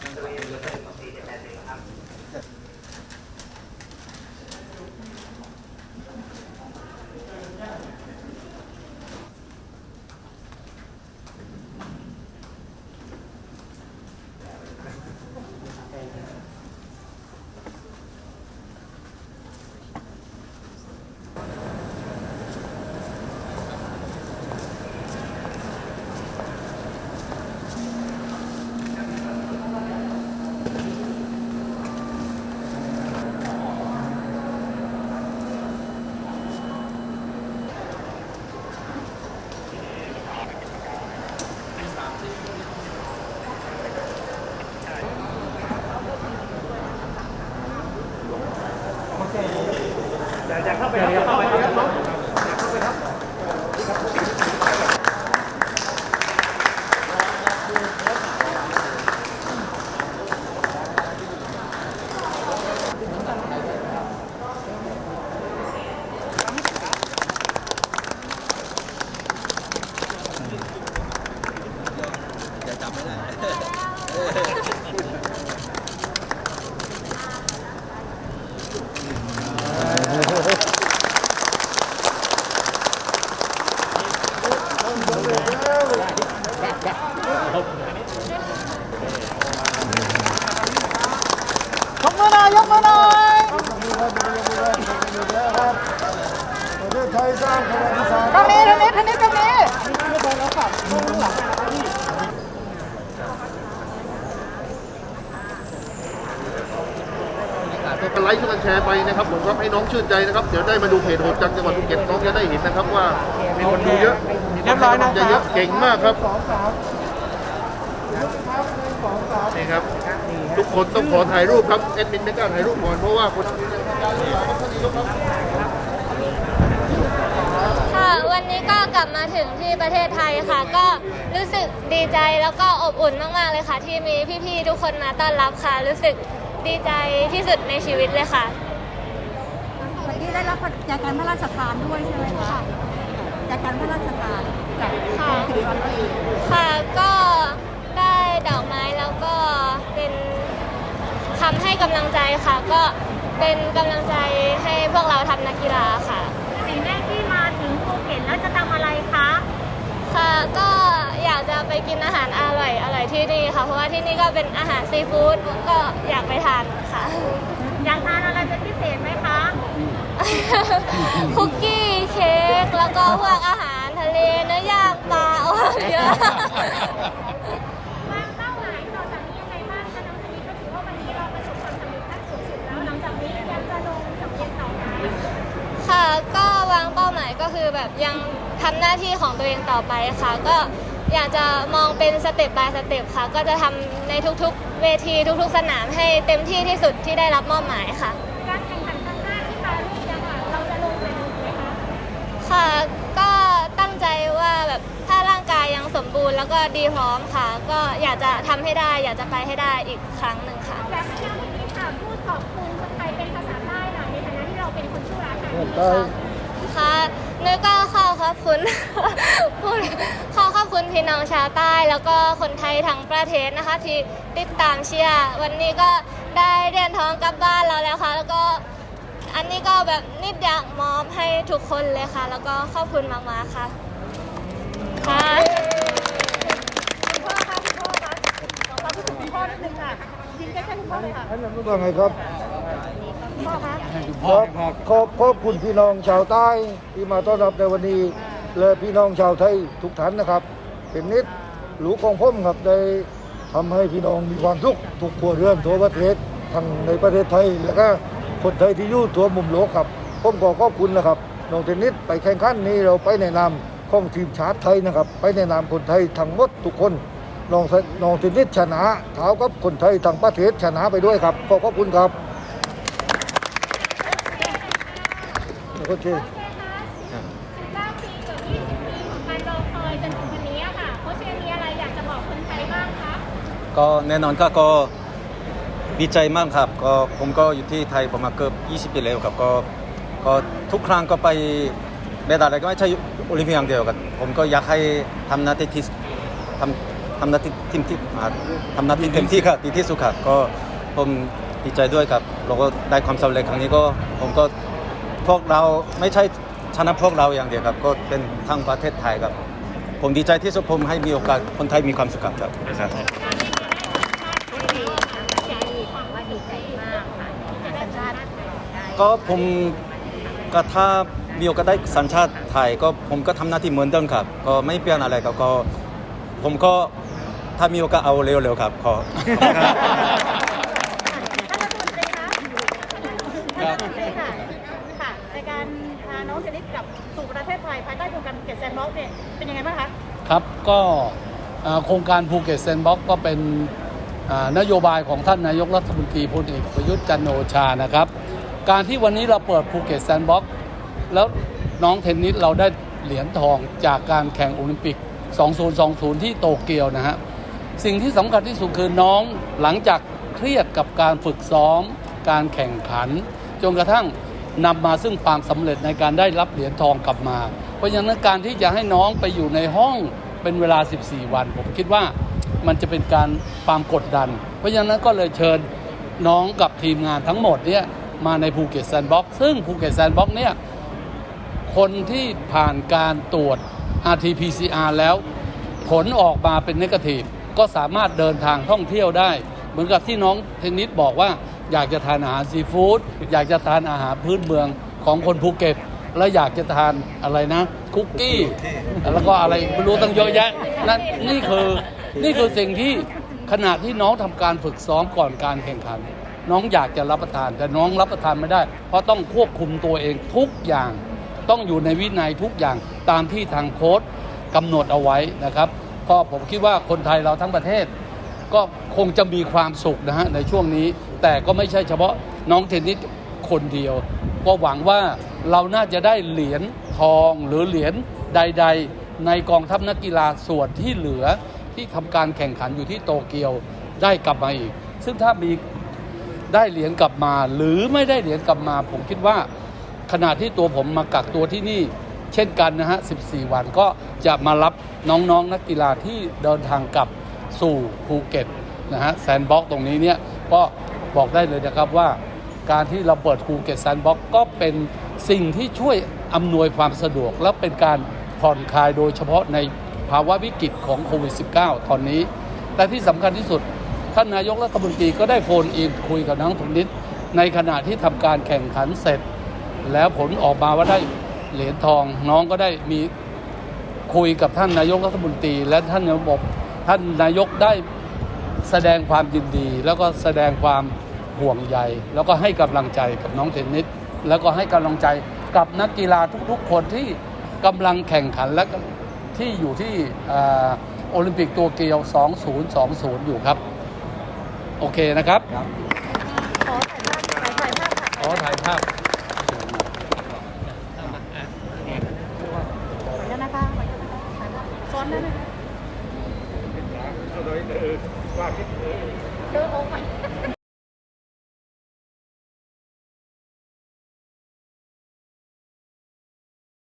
Gracias. จะเข้าไปเข้าไป ยกมือหน่อยยกมือหน่อยประเทศไทยสร้างประวัติศาสตร์ตรงนี้ตรงนี้ทางนี้ตรงนี้ไลค์ช่วยกันแชร์ไปนะครับผมครับให้น้องชื่นใจนะครับ เดี๋ยวได้มาดูเพจโหดจากจังหวัดภูเก็ตน้องจะได้เห็นนะครับว่ามีคนดูเยอะเรียบร้อยนะจะเยอะเก่งมากครับ นี่ครับ ทุกคนต้องขอถ่ายรูปครับแอดมินไม่กล้าถ่ายรูปก่อนเพราะว่าคนนนายกครับค่ะวันนี้ก็กลับมาถึงที่ประเทศไทยค่ะ ก็รู้สึกดีใจแล้วก็อบอุ่นมากๆเลยค่ะ ที่มีพี่ๆทุกคนมาต้อนรับค่ะ รู้สึกดีใจที่สุดในชีวิตเลยค่ะวันนี้ได้รับจากการพระราชทานด้วยใช่ไหมคะจากการพระราชทานจากค่ะสิริวัณวรีค่ะก็ ด้ดอกไม้แล้วก็เป็นคำให้กำลังใจค่ะ ก็เป็นกำลังใจให้พวกเราทำนักกีฬาค่ะ สิ่งแรกที่มาถึงภูเก็ตแล้วจะทำอะไรคะค่ะก็อยากจะไปกินอาหารอร่อยอร่อยที่นี่ค่ะ เพราะว่าที่นี่ก็เป็นอาหารซีฟู้ดก็อยากไปทานค่ะ อยากทานอะไรเป็นพิเศษไหมคะคุกกี้เค้กแล้วก็พวกอาหารทะเลเนื้อย่างปลาโอ้เยอะ คือแบบยังทำหน้าที่ของตัวเองต่อไปค่ะ ก็อยากจะมองเป็นสเต็ป by สเต็ปค่ะ ก็จะทำในทุกๆ เวทีทุกๆ สนามให้เต็มที่ที่สุดที่ได้รับมอบหมายค่ะ การแข่งขันครั้งหน้าที่ปารีสเนี่ยค่ะเราจะลงไปดูไหมคะค่ะ ก็ตั้งใจว่าแบบถ้าร่างกายยังสมบูรณ์แล้วก็ดีพร้อมค่ะ ก็อยากจะทำให้ได้ อยากจะไปให้ได้อีกครั้งหนึ่งค่ะอยากให้น้องคนนี้ค่ะพูดขอบคุณคนไทยเป็นภาษาใต้หน่อยในฐานะที่เราเป็นคนชื่อร้านอาหารนี้ค่ะค่ะ นึกก็ขอขอบคุณพูดขอขอบคุณพี่น้องชาวใต้ แล้วก็คนไทยทั้งประเทศนะคะ ที่ติดตามเชียร์วันนี้ก็ได้เหรียญทองกลับบ้านเราแล้วค่ะ แล้วก็อันนี้ก็แบบนิดอยากมอบให้ทุกคนเลยค่ะ แล้วก็ขอบคุณมากๆค่ะค่ะคุณพ่อคะคุณพ่อคะขอความรู้สึกคุณพ่อนิดนึงค่ะยิงใกล้ๆคุณพ่อเลยค่ะว่าไงครับคุณ พ่อคะครับขอบขอบคุณพี่น้องชาวใต้ที่มาต้อนรับในวันนี้ และพี่น้องชาวไทยทุกท่านนะครับ เป็นนิดหลูของผมครับได้ทำให้พี่น้องมีความสุขทุกครัวเรือนทั่วประเทศทั้งในประเทศไทย และก็คนไทยที่อยู่ทั่วมุมโลกครับ ผมขอขอบคุณนะครับน้องเทนนิสไปแข่งขันนี้เราไปในนามของทีมชาติไทยนะครับ ไปในนามคนไทยทั้งหมดทุกคนน้องน้องเทนนิสชนะเท้ากับคนไทยทั้งประเทศชนะไปด้วยครับขอขอบคุณครับ โอเคโอเคคะ19ปีกับ20ปีของการรอคอยจนถึงวันนี้อะค่ะโค้ชเชนมีอะไรอยากจะบอกคนไทยบ้างคะก็แน่นอนครับก็ดีใจมากครับก็ผมก็อยู่ที่ไทยประมาณเกือบ20 ปีแล้วครับก็ก็ทุกครั้งก็ไปเมดาอะไรก็ไม่ใช่โอลิมปิกอย่างเดียวครับผมก็อยากให้ทำหน้าที่ที่ทำทำหน้าที่ทีมที่อ่าทำหน้าที่เต็มที่ครับดีที่สุดครับก็ผมดีใจด้วยครับเราก็ได้ความสำเร็จครั้งนี้ก็ผมก็ พวกเราไม่ใช่ชนะพวกเราอย่างเดียวครับ ก็เป็นทั้งประเทศไทยครับ ผมดีใจที่สุดผมให้มีโอกาสคนไทยมีความสุขครับครับก็ผมก็ถ้ามีโอกาสได้สัญชาติไทยก็ผมก็ทำหน้าที่เหมือนเดิมครับ ก็ไม่เปลี่ยนอะไรครับก็ผมก็ถ้ามีโอกาสเอาเร็วๆครับขอท่านรัฐมนตรีค่ะค่ะ ในการพาน้องเทนนิสกลับสู่ประเทศไทยภายใต้โครงการภูเก็ตแซนด์บ็อกซ์เนี่ยเป็นยังไงบ้างคะครับก็โครงการภูเก็ตแซนด์บ็อกก็เป็นนโยบายของท่านนายกรัฐมนตรีพลเอกประยุทธ์จันโอชานะครับ การที่วันนี้เราเปิดภูเก็ตแซนด์บ็อกแล้วน้องเทนนิสเราได้เหรียญทองจากการแข่งโอลิมปิก 2020 ที่โตเกียวนะฮะสิ่งที่สำคัญที่สุดคือน้องหลังจากเครียดกับการฝึกซ้อม การแข่งขัน จนกระทั่ง นำมาซึ่งความสำเร็จในการได้รับเหรียญทองกลับมา เพราะฉะนั้นการที่จะให้น้องไปอยู่ในห้องเป็นเวลา 14 วัน ผมคิดว่ามันจะเป็นการความกดดัน เพราะฉะนั้นก็เลยเชิญน้องกับทีมงานทั้งหมดเนี่ยมาในภูเก็ตแซนด์บ็อกซ์ซึ่งภูเก็ตแซนด์บ็อกซ์เนี่ยคนที่ผ่านการตรวจ RT-PCR แล้ว ผลออกมาเป็นนกาทีฟก็สามารถเดินทางท่องเที่ยวได้ เหมือนกับที่น้องเทนนิสบอกว่า อยากจะทานอาหารซีฟู้ดอยากจะทานอาหารพื้นเมืองของคนภูเก็ต และอยากจะทานอะไรนะ คุกกี้ แล้วก็อะไรไม่รู้ตั้งเยอะแยะนั่นนี่คือนี่คือสิ่งที่ขณะที่น้องทำการฝึกซ้อมก่อนการแข่งขัน น้องอยากจะรับประทาน แต่น้องรับประทานไม่ได้ เพราะต้องควบคุมตัวเองทุกอย่าง ต้องอยู่ในวินัยทุกอย่างตามที่ทางโค้ชกำหนดเอาไว้นะครับก็ผมคิดว่าคนไทยเราทั้งประเทศ ก็คงจะมีความสุขนะฮะในช่วงนี้ แต่ก็ไม่ใช่เฉพาะน้องเทนนิสคนเดียว ก็หวังว่าเราน่าจะได้เหรียญทองหรือเหรียญใด ๆ ในกองทัพนักกีฬาส่วนที่เหลือที่ทำการแข่งขันอยู่ที่โตเกียวได้กลับมาอีก ซึ่งถ้ามีได้เหรียญกลับมา หรือไม่ได้เหรียญกลับมา ผมคิดว่าขณะที่ตัวผมมากักตัวที่นี่ เช่นกันนะฮะ 14 วันก็จะมารับน้องๆนนักกีฬาที่เดินทางกลับสู่ภูเก็ตนะฮะแซนบ็อกตรงนี้เนี่ยก็ บอกได้เลยนะครับว่าการที่เราเปิดภูเก็ตแซนบ็อกก็เป็นสิ่งที่ช่วยอำนวยความสะดวก และเป็นการผ่อนคลายโดยเฉพาะในภาวะวิกฤตของโควิด -19 ตอนนี้แต่ที่สำคัญที่สุด ท่านนายกรัฐมนตรีก็ได้โฟนอินคุยกับน้องถุงนิดในขณะที่ทำการแข่งขันเสร็จ แล้วผลออกมาว่าได้เหรียญทอง น้องก็ได้มีคุยกับท่านนายกรัฐมนตรี และท่านนายกท่านนายกได้ แสดงความยินดี แล้วก็แสดงความห่วงใย แล้วก็ให้กำลังใจกับน้องเทนนิสแล้วก็ให้กำลังใจกับนักกีฬาทุกๆ คนที่กำลังแข่งขันและที่อยู่ที่โอลิมปิกตัวเกียว 2020 อยู่ครับ โอเคนะครับ ขอถ่ายภาพถ่ายถ่ายภาพค่ะ ขอถ่ายภาพ ขออนุญาตนะคะซ้อนได้ไหมคะ เจอโอ้ย